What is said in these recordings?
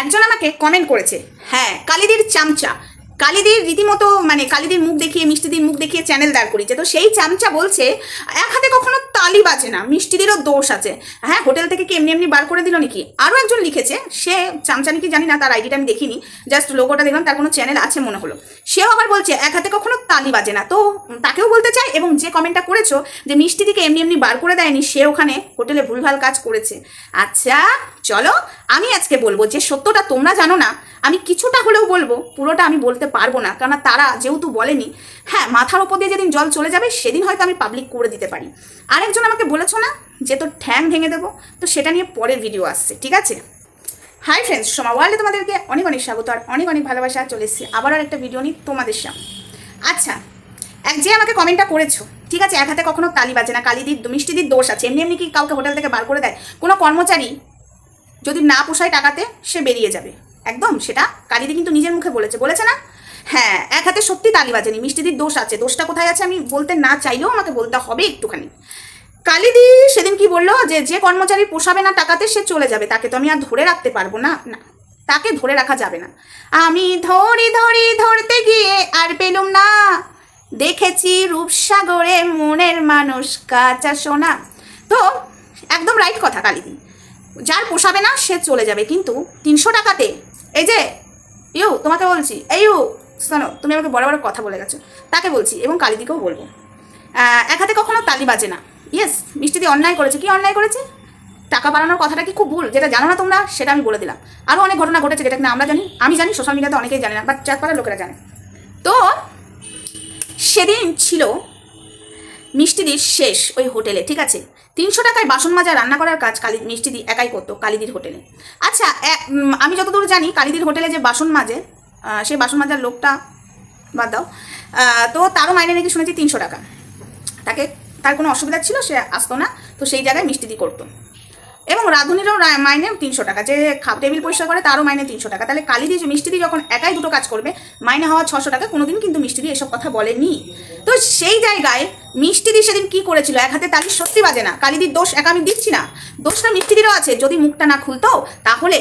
একজন আমাকে কমেন্ট করেছে হ্যাঁ কালিদির চামচা। কালিদির রীতিমতো মানে কালিদির মুখ দেখিয়ে, মিষ্টিদির মুখ দেখিয়ে চ্যানেল দাঁড় করিয়েছে। তো সেই চামচা বলছে, এক হাতে কখনো তালি বাজে না, মিষ্টিদেরও দোষ আছে। হ্যাঁ হোটেল থেকে কি এমনি এমনি বার করে দিল নাকি? আরও একজন লিখেছে, সে চামচা কি জানি না, তার আইডিটা আমি দেখিনি জাস্ট লোগোটা দেখলাম, তার কোনো চ্যানেল আছে মনে হলো। সেও আবার বলছে, এক হাতে কখনো তালি বাজে না। তো তাকেও বলতে চাই, এবং যে কমেন্টটা করেছ, যে মিষ্টিদিকে এমনি এমনি বার করে দেয়নি, সে ওখানে হোটেলে ভুলভাল কাজ করেছে। আচ্ছা চলো, আমি আজকে বলব যে সত্যটা তোমরা জানো না, আমি কিছুটা হলেও বলব, পুরোটা আমি বলতে পারব না কারণ তারা যেহেতু বলেনি হ্যাঁ মাথার ওপর দিয়ে যেদিন জল চলে যাবে, সেদিন হয়তো আমি পাবলিক করে দিতে পারি। আরেকজন আমাকে বলেছ না যে তোর ঠ্যাং ভেঙে দেবো? তো সেটা নিয়ে পরের ভিডিও আসছে, ঠিক আছে? হাই ফ্রেন্ডস সোমা ওয়ার্ল্ডে তোমাদেরকে অনেক অনেক স্বাগত আর অনেক অনেক ভালোবাসা, চলে এসেছি আবার আর একটা ভিডিও নিয়ে তোমাদের সামনে। আচ্ছা এক যে আমাকে কমেন্টটা করেছ, ঠিক আছে, এক হাতে কখনো তালি বাজে না কালিদির মিষ্টিদির দোষ আছে। এমনি এমনি কি কাউকে হোটেল থেকে বার করে দেয়? কোনো কর্মচারী যদি না পোষায় টাকাতে, সে বেরিয়ে যাবে। একদম, সেটা কালিদি কিন্তু নিজের মুখে বলেছে। বলেছে না? হ্যাঁ এক হাতে সত্যি তালি বাজেনি, মিষ্টিদির দোষ আছে। দোষটা কোথায় আছে আমি বলতে না চাইলেও আমাকে বলতে হবে একটুখানি। কালিদি সেদিন কি বলল যে যে কর্মচারী পোষাবে না টাকাতে, সে চলে যাবে। তাকে তো আমি আর ধরে রাখতে পারব না না। তাকে ধরে রাখা যাবে না। আমি ধরি ধরি, ধরতে গিয়ে আর পেলুম না। দেখেছি রূপসাগরে মনের মানুষ কাঁচা সোনা। তো, একদম রাইট কথা কালিদি। যার পোষাবে না, সে চলে যাবে। কিন্তু তিনশো টাকাতে, এই যে, ইউ, তোমাকে বলছি, এই ইউ শোনো, তুমি আমাকে বড় বড় কথা বলে গেছো। তাকে বলছি এবং কালিদিকেও বলব। এক হাতে কখনো তালি বাজে না। ইয়েস মিষ্টি দিয়ে অন্যায় করেছে। কি অন্যায় করেছে? টাকা বাড়ানোর কথাটা কি খুব ভুল? যেটা জানো না তোমরা, সেটা আমি বলে দিলাম। আরও অনেক ঘটনা ঘটেছে যেটা কিনা আমরা জানি। আমি জানি সোশ্যাল মিডিয়াতে অনেকেই জানে না বাট চারপাড়ার লোকেরা জানে। তো, সেদিন ছিল মিষ্টিদির শেষ ওই হোটেলে, ঠিক আছে? তিনশো টাকায় বাসন মাজা রান্না করার কাজ কালি, মিষ্টিদি একাই করতো, কালিদির হোটেলে। আচ্ছা আমি যতদূর জানি, কালিদির হোটেলে যে বাসন মাজে সেই বাসন মাজার লোকটা, বাদ দাও। তো তারও মাইনে নাকি শুনেছি তিনশো টাকা। তাকে, তার কোনো অসুবিধা ছিল, সে আসতো না, তো সেই জায়গায় মিষ্টি দিয়ে করতো। এবং রাঁধুনিরও মাইনে তিনশো টাকা। যে টেবিল পরিষ্কার করে তারও মাইনে তিনশো টাকা। তাহলে কালি দিয়ে যে দিয়ে যখন একাই দুটো কাজ করবে, মাইনে হওয়া ছশো টাকা, কোনোদিন কিন্তু মিষ্টি দিয়ে এসব কথা বলেনি। তো সেই জায়গায় মিষ্টিদি সেদিন কি করেছিল? এক হাতে তালি সত্যি বাজে না। কালিদির দোষ একা আমি দিচ্ছি না। দোষটা মিষ্টিদিরও আছে। যদি মুখটা না খুলতো, তাহলে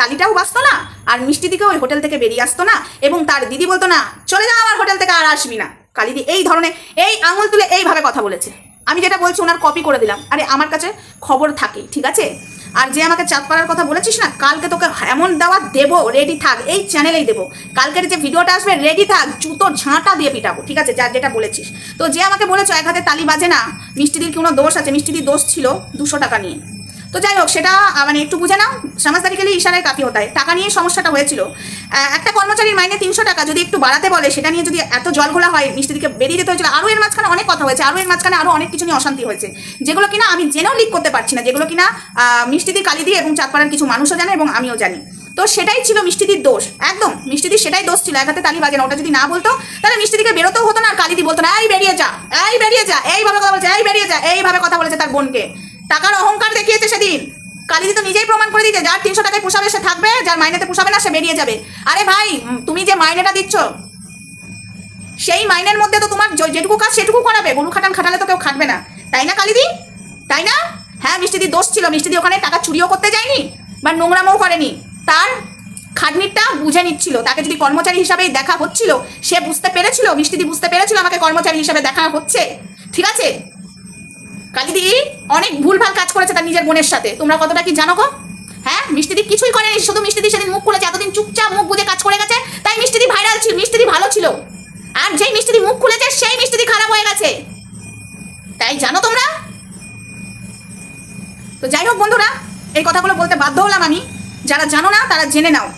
তালিটাও বাঁচতো না, আর মিষ্টি দিকেও ওই হোটেল থেকে বেরিয়ে আসতো না, এবং তার দিদি বলতো, না, চলে যাও আমার হোটেল থেকে আর আসবি না। কালিদি এই ধরনের এই আঙুল তুলে এইভাবে কথা বলেছে। আমি যেটা বলছি ওনার কপি করে দিলাম। আরে, আমার কাছে খবর থাকে, ঠিক আছে? আর যে আমাকে চাপ পাড়ার কথা বলেছিস না, কালকে তোকে এমন দেওয়া দেবো রেডি থাক, এই চ্যানেলেই দেবো। কালকের যে ভিডিওটা আসবে রেডি থাক জুতো ঝাঁটা দিয়ে পিটাবো, ঠিক আছে? যার যেটা বলেছিস। তো যে আমাকে বলেছ, এক হাতে তালি বাজে না, মিষ্টিদির কোনো দোষ আছে? মিষ্টিদির দোষ ছিল দুশো টাকা নিয়ে। তো যাই হোক, সেটা মানে একটু বুঝে নাও সমাজদারি গেলে ইশারায় কাফি হতায়। টাকা নিয়ে সমস্যাটা হয়েছিল। একটা কর্মচারীর মাইনে তিনশো টাকা, যদি একটু বাড়াতে বলে, সেটা নিয়ে যদি এত জল ঘোলা হয় মিষ্টিদিকে বেরিয়ে যেতে হয়েছিল, আরও এর মাঝখানে অনেক কথা হয়েছে, আরও এর মাঝখানে আরও অনেক কিছু নিয়ে অশান্তি হয়েছে। যেগুলো কিনা আমি জেনেও লিক করতে পারছি না, যেগুলো কিনা মিষ্টিদি কালিদি এবং চাঁদপাড়ার কিছু মানুষও জানে এবং আমিও জানি। তো সেটাই ছিল মিষ্টিদির দোষ, একদম। মিষ্টিদির সেটাই দোষ ছিল, এক হাতে তালি বাজে না, ওটা যদি না বলতো, তাহলে মিষ্টিদিকে বেরোতেও হতো না আর কালিদি বলতো না, এই বেরিয়ে যা, এই বেরিয়ে যা, এইভাবে কথা বলছে, এই বেরিয়ে যা, এইভাবে কথা বলেছে তার বোনকে। টাকার অহংকার দেখিয়েছে সেদিন। কালিদি তো নিজেই প্রমাণ করে দিয়েছে, যার তিনশো টাকায় পোষাবে সে থাকবে, যার মাইনেতে পোষাবে না সে বেরিয়ে যাবে। আরে ভাই তুমি যে মাইনেটা দিচ্ছ, সেই মাইনের মধ্যে তো তোমার যেটুকু কাজ সেটুকু করাবে গরু খাটান খাটালে তো কেউ খাটবে না। তাই না, কালিদি? তাই না? হ্যাঁ মিষ্টিদি দোষ ছিল, মিষ্টিদি ওখানে টাকা চুরিও করতে যায়নি, বা নোংরামও করেনি। তার খাটনিটা বুঝে নিচ্ছিল, তাকে যদি কর্মচারী হিসাবে দেখা হচ্ছিল, সে বুঝতে পেরেছিল, মিষ্টিদি বুঝতে পেরেছিল আমাকে কর্মচারী হিসাবে দেখা হচ্ছে। ঠিক আছে? কালিদি, অনেক ভুলভাল কাজ করেছে তার নিজের বোনের সাথে। তোমরা কতটা কি জানো গো? হ্যাঁ মিষ্টিদি কিছুই করেনি, শুধু মিষ্টিদি সেদিন মুখ খুলেছে, এতদিন চুপচাপ মুখ বুঝে কাজ করে গেছে, তাই মিষ্টিদি ভাইরাল ছিল, মিষ্টিদি ভালো ছিল। আর যেই মিষ্টিদি মুখ খুলেছে, সেই মিষ্টিদি খারাপ হয়ে গেছে। তাই জানো তোমরা? তো যাই হোক বন্ধুরা, এই কথাগুলো বলতে বাধ্য হলাম আমি। যারা জানো না, তারা জেনে নাও।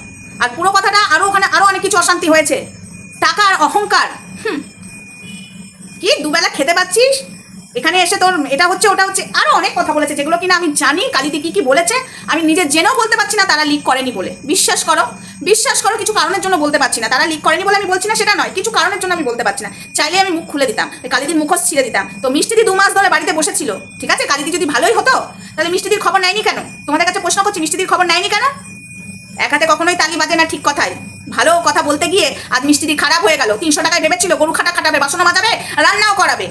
আর পুরো কথাটা আরও ওখানে আরও অনেক কিছু অশান্তি হয়েছে। টাকার অহংকার, হুম। কি, দুবেলা খেতে পাচ্ছিস? এখানে এসে তোর এটা হচ্ছে, ওটা হচ্ছে, আরও অনেক কথা বলেছে যেগুলো কিনা আমি জানি, কালিদি কি কি বলেছে, আমি নিজে জেনেও বলতে পারছি না তারা লিক করেনি বলে। বিশ্বাস করো বিশ্বাস করো, কিছু কারণের জন্য বলতে পারছি না। তারা লিক করেনি বলে আমি বলছি না, সেটা নয়, কিছু কারণের জন্য আমি বলতে পারছি না। চাইলে আমি মুখ খুলে দিতাম কালিদির মুখোশ ছিঁড়ে দিতাম। তো মিষ্টিদি দু মাস ধরে বাড়িতে বসেছিল, ঠিক আছে? কালিদি যদি ভালোই হতো, তাহলে মিষ্টিদির খবর নেয়নি কেন? তোমাদের কাছে প্রশ্ন করছি মিষ্টিদির খবর নেয়নি কেন? এক হাতে কখনোই তালি বাজে না ঠিক কথায়। ভালো কথা বলতে গিয়ে আজ মিষ্টিদি খারাপ হয়ে গেল, তিনশো টাকায় ভেবেছিল, গরু খাটা খাটাবে, বাসনও মাজাবে, রান্নাও করাবে।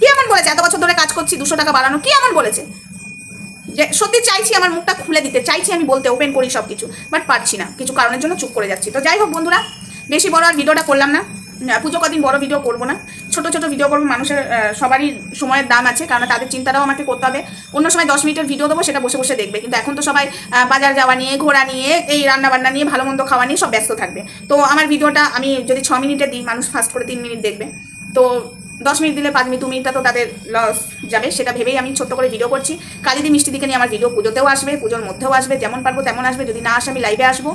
কি এমন বলেছে? এত বছর ধরে কাজ করছি, দুশো টাকা বাড়ানো, কি এমন বলেছে? যে সত্যি চাইছি আমার মুখটা খুলে দিতে, চাইছি আমি বলতে ওপেন করি সব কিছু বাট পারছি না, কিছু কারণের জন্য চুপ করে যাচ্ছি। তো যাই হোক বন্ধুরা, বেশি বড় আর ভিডিওটা করলাম না। পুজো কদিন বড় ভিডিও করব না। ছোট ছোট ভিডিও করব, মানুষের সবারই সময়ের দাম আছে কারণ তাদের চিন্তাটাও আমাকে করতে হবে। অন্য সময় দশ মিনিটের ভিডিও দেবো, সেটা বসে বসে দেখবে। কিন্তু এখন তো সবাই বাজার যাওয়া নিয়ে, ঘোরা নিয়ে, এই রান্না বান্না নিয়ে, ভালো মন্দ খাওয়া নিয়ে সব ব্যস্ত থাকবে। তো আমার ভিডিওটা আমি যদি ছ মিনিটে দিই, মানুষ ফার্স্ট করে তিন মিনিট দেখবে। তো দশ মিনিট দিলে পাঁচ মিনিট, দু মিনিটটা তো তাদের লস যাবে, সেটা ভেবেই আমি ছোট্ট করে ভিডিও করছি। কালিদি মিষ্টি দিকে নিয়ে আমার ভিডিও পুজোতেও আসবে, পুজোর মধ্যেও আসবে, যেমন পারব তেমন আসবে, যদি না আসে আমি লাইভে আসব।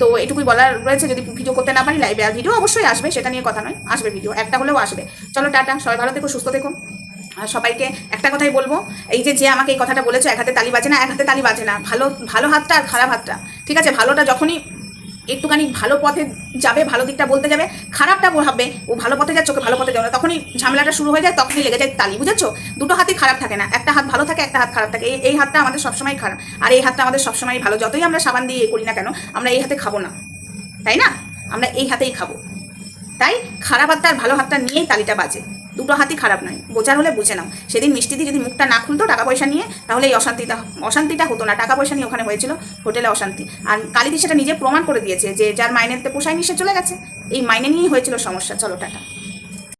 তো এটুকুই বলার রয়েছে, যদি ভিডিও করতে না পারি লাইভে আর ভিডিও অবশ্যই আসবে, সেটা নিয়ে কথা নয়, আসবে ভিডিও একটা হলেও আসবে। চলো, টাটা, সবাই ভালো থেকো, সুস্থ থেকো। আর সবাইকে একটা কথাই বলব, এই যে যে আমাকে এই কথাটা বলেছ, এক হাতে তালি বাজে না, এক হাতে তালি বাজে না, ভালো ভালো হাতটা আর খারাপ হাতটা, ঠিক আছে? ভালোটা যখনই একটুখানি ভালো পথে যাবে, ভালো দিকটা বলতে যাবে, খারাপটা ভাববে, ও ভালো পথে যাচ্ছে, ওকে ভালো পথে যাবে তখনই ঝামেলাটা শুরু হয়ে যায়, তখনই লেগে যায় তালি, বুঝেছ? দুটো হাতই খারাপ থাকে না, একটা হাত ভালো থাকে, একটা হাত খারাপ থাকে। এই হাতটা আমাদের সবসময় খারাপ, আর এই হাতটা আমাদের সবসময় ভালো। যতই আমরা সাবান দিয়ে করি না কেন, আমরা এই হাতে খাব না, তাই না? আমরা এই হাতেই খাব। তাই খারাপ হাতটা আর ভালো হাতটা নিয়েই তালিটা বাজে। দুটো হাতই খারাপ নয়। বোঝার হলে বুঝে নাও। সেদিন মিষ্টি দিয়ে যদি মুখটা না খুলতো টাকা পয়সা নিয়ে, তাহলে এই অশান্তিটা অশান্তিটা হতো না। টাকা পয়সা নিয়ে ওখানে হয়েছিল হোটেলে অশান্তি। আর কালীদি সেটা নিজে প্রমাণ করে দিয়েছে যে যার মাইনেতে পোষায় সে চলে গেছে। এই মাইনে নিয়েই হয়েছিল সমস্যা। চলো টাটা।